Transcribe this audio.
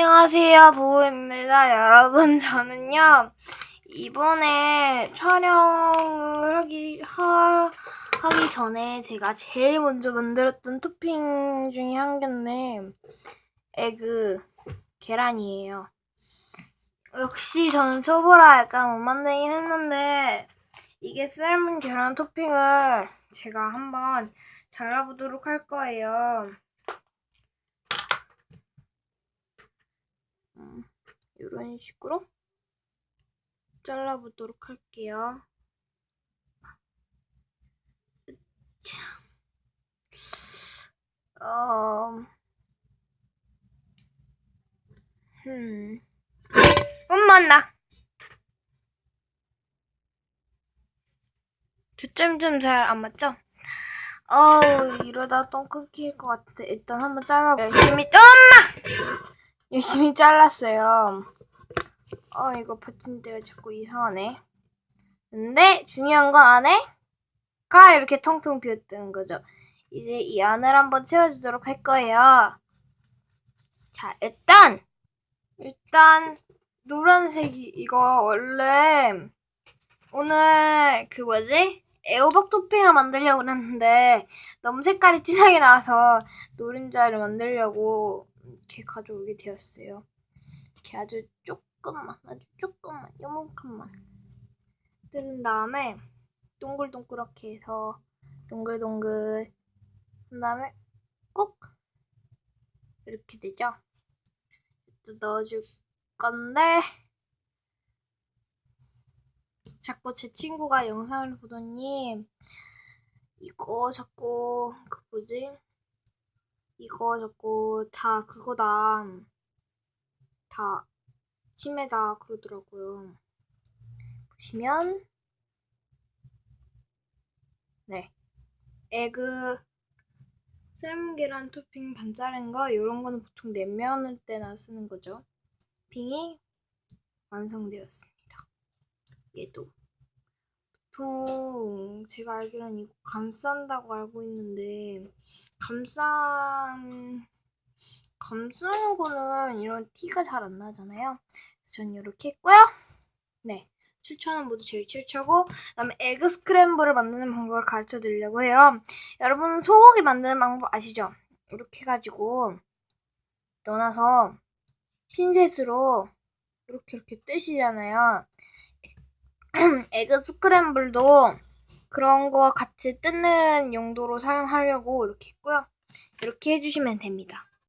안녕하세요, 보우입니다. 여러분, 저는요, 이번에 촬영을 하기, 하, 하기 전에 제가 제일 먼저 만들었던 토핑 중에 한 개인데, 에그, 계란이에요. 역시 저는 초보라 약간 못 만들긴 했는데, 이게 삶은 계란 토핑을 제가 한번 잘라보도록 할 거예요. 이런 식으로 잘라보도록 할게요. 어, 음, 엄마 나. 초점 좀 잘 안 맞죠? 어우 이러다 똥 끊길 것 같아. 일단 한번 잘라 열심히 엄마 열심히 잘랐어요. 어 이거 받침대가 자꾸 이상하네. 근데 중요한 건 안에가 이렇게 통통 비었다는 거죠. 이제 이 안을 한번 채워주도록 할 거예요. 자 일단 일단 노란색이 이거 원래 오늘 그 뭐지 애호박 토핑을 만들려고 그랬는데 너무 색깔이 진하게 나와서 노른자를 만들려고 이렇게 가져오게 되었어요. 이렇게 아주 조금만, 아주 조금만, 요만큼만 뜯은 다음에 동글동글하게 해서 동글동글 한 다음에 꾹 이렇게 되죠. 일단 넣어줄 건데 자꾸 제 친구가 영상을 보더니 이거 자꾸 그 뭐지 이거 자꾸 다 그거다. 다 심해다 그러더라고요. 보시면. 네. 에그 삶은 계란 토핑 반 자른 거 이런 거는 보통 냉면을 때나 쓰는 거죠. 빙이 완성되었습니다. 얘도 보통 제가 알기로는 이거 감싼다고 알고 있는데 감싼 감싸는 거는 이런 티가 잘 안 나잖아요. 저는 이렇게 했고요. 네. 추천은 모두 제일 최초고 그다음에 에그 스크램블을 만드는 방법을 가르쳐 드리려고 해요. 여러분 소고기 만드는 방법 아시죠? 이렇게 해가지고 넣어놔서 핀셋으로 이렇게 이렇게 뜨시잖아요. 에그 스크램블도 그런 거 같이 뜯는 용도로 사용하려고 이렇게 했고요. 이렇게 해주시면 됩니다.